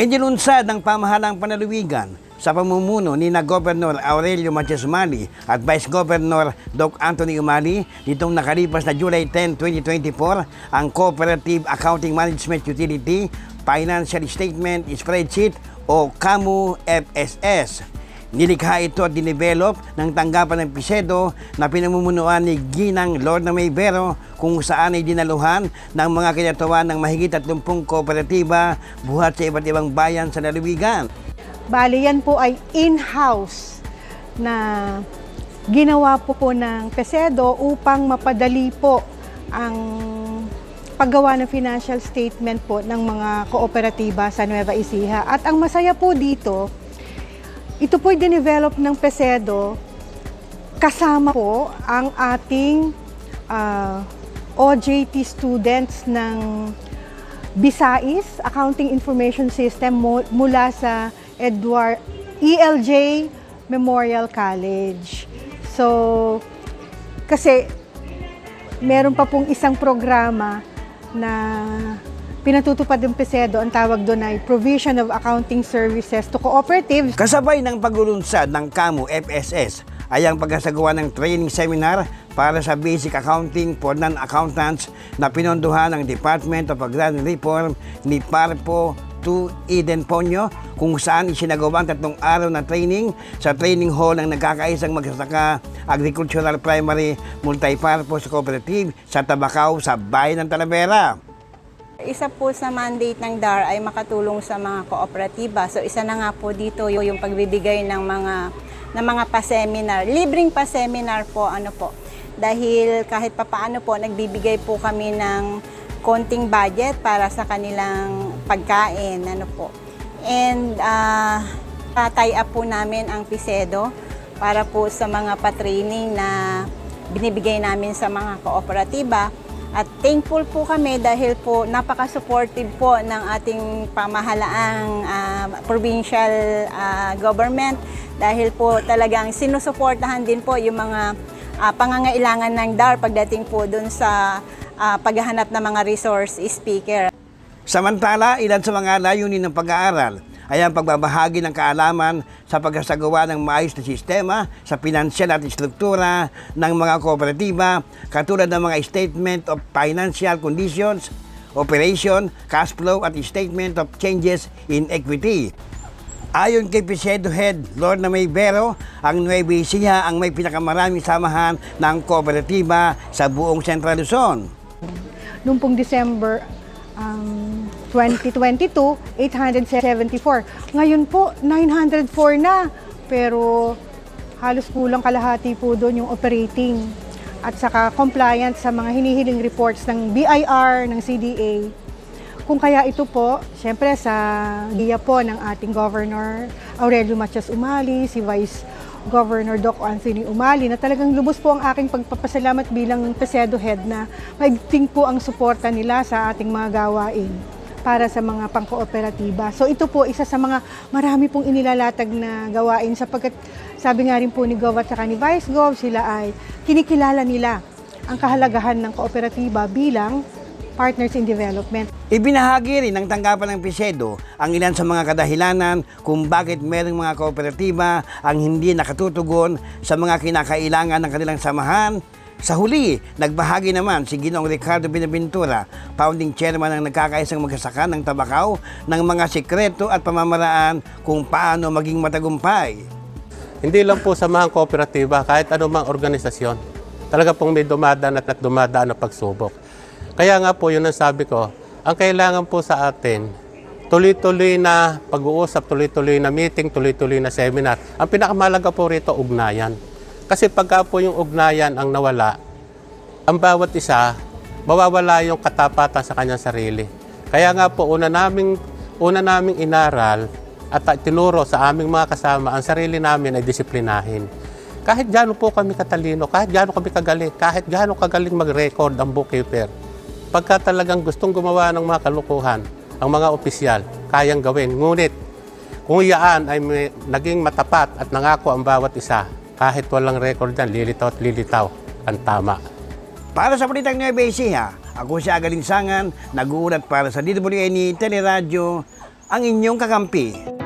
Inilunsad ng pamahalang panalawigan sa pamumuno ni na Governor Aurelio Matias Umali at Vice Governor Doc Anthony Umali nitong nakalipas na July 10, 2024 ang Cooperative Accounting Management Utility Financial Statement Spreadsheet o CAMU FSS. Nilikha ito at dinevelop ng tanggapan ng Pisedo na pinamumunuan ni Ginang Lord na Maybero kung saan ay dinaluhan ng mga kinatawan ng mahigit 30 kooperatiba buhat sa iba't ibang bayan sa lalawigan. Bali, yan po ay in-house na ginawa po po ng Pesedo upang mapadali po ang paggawa ng financial statement po ng mga kooperatiba sa Nueva Ecija. At ang masaya po dito, ito po dinevelop ng Pesedo kasama po ang ating ah, OJT students ng Bisais Accounting Information System mu- mula sa Edward ELJ Memorial College. So, kasi meron pa pong isang programa na pinatutupad ng PESEDO, ang tawag doon ay Provision of Accounting Services to Cooperatives. Kasabay ng paglulunsad ng CAMU FSS ay ang pagkasagawa ng training seminar para sa basic accounting for non-accountants na pinondohan ng Department of Agrarian Reform ni Parpo 2 Eden Ponyo kung saan isinagawa ang tatlong araw na training sa training hall ng nagkakaisang magsasaka Agricultural Primary Multipurpose Cooperative sa Tabacao sa bayan ng Talavera. Isa po sa mandate ng DAR ay makatulong sa mga kooperatiba. So isa na nga po dito yung pagbibigay ng mga ng mga pa-seminar. Libreng pa-seminar po ano po. Dahil kahit papaano po nagbibigay po kami ng konting budget para sa kanilang pagkain ano po. And uh, tie up po namin ang PISEDO para po sa mga pa-training na binibigay namin sa mga kooperatiba. At thankful po kami dahil po napaka-supportive po ng ating pamahalaang ah, provincial ah, government dahil po talagang sinusuportahan din po yung mga ah, pangangailangan ng DAR pagdating po dun sa ah, paghahanap ng mga resource speaker. Samantala, ilan sa mga layunin ng pag-aaral ay ang pagbabahagi ng kaalaman sa pagkasagawa ng maayos na sistema sa pinansyal at struktura ng mga kooperatiba katulad ng mga statement of financial conditions, operation, cash flow at statement of changes in equity. Ayon kay Pisedo Head Lord na Maybero, ang Nueva Ecija ang may pinakamaraming samahan ng kooperatiba sa buong Central Luzon. Noong pong December um, 2022, 874. Ngayon po, 904 na. Pero halos kulang kalahati po doon yung operating at saka compliance sa mga hinihiling reports ng BIR, ng CDA. Kung kaya ito po, siyempre sa giya po ng ating Governor Aurelio Matias Umali, si Vice Governor Doc Anthony Umali, na talagang lubos po ang aking pagpapasalamat bilang Pesedo Head na maigting po ang suporta nila sa ating mga gawain para sa mga pangkooperatiba. So ito po isa sa mga marami pong inilalatag na gawain sapagkat sabi nga rin po ni Gov at saka ni Vice Gov, sila ay kinikilala nila ang kahalagahan ng kooperatiba bilang partners in development. Ibinahagi rin ng tanggapan ng Pisedo ang ilan sa mga kadahilanan kung bakit merong mga kooperatiba ang hindi nakatutugon sa mga kinakailangan ng kanilang samahan. Sa huli, nagbahagi naman si Ginoong Ricardo Binaventura, founding chairman ng nagkakaisang magsasaka ng Tabacao, ng mga sikreto at pamamaraan kung paano maging matagumpay. Hindi lang po sa mga kooperatiba, kahit anumang organisasyon. Talaga pong may dumadaan at dumadaan na pagsubok. Kaya nga po, yun ang sabi ko, ang kailangan po sa atin, tuloy-tuloy na pag-uusap, tuloy-tuloy na meeting, tuloy-tuloy na seminar. Ang pinakamalaga po rito, ugnayan. Kasi pagka po yung ugnayan ang nawala, ang bawat isa, mawawala yung katapatan sa kanyang sarili. Kaya nga po, una naming, una naming inaral at tinuro sa aming mga kasama, ang sarili namin ay disiplinahin. Kahit gaano po kami katalino, kahit gaano kami kagaling, kahit gaano kagaling mag-record ang bookkeeper, pagka talagang gustong gumawa ng mga kalukuhan, ang mga opisyal, kayang gawin. Ngunit, kung iyaan ay may, naging matapat at nangako ang bawat isa, kahit walang record yan, lilitaw at lilitaw ang tama. Para sa Balitang Nueva Ecija, ako si Agalinsangan, nag-uulat para sa DWN Teleradyo, ang inyong kakampi.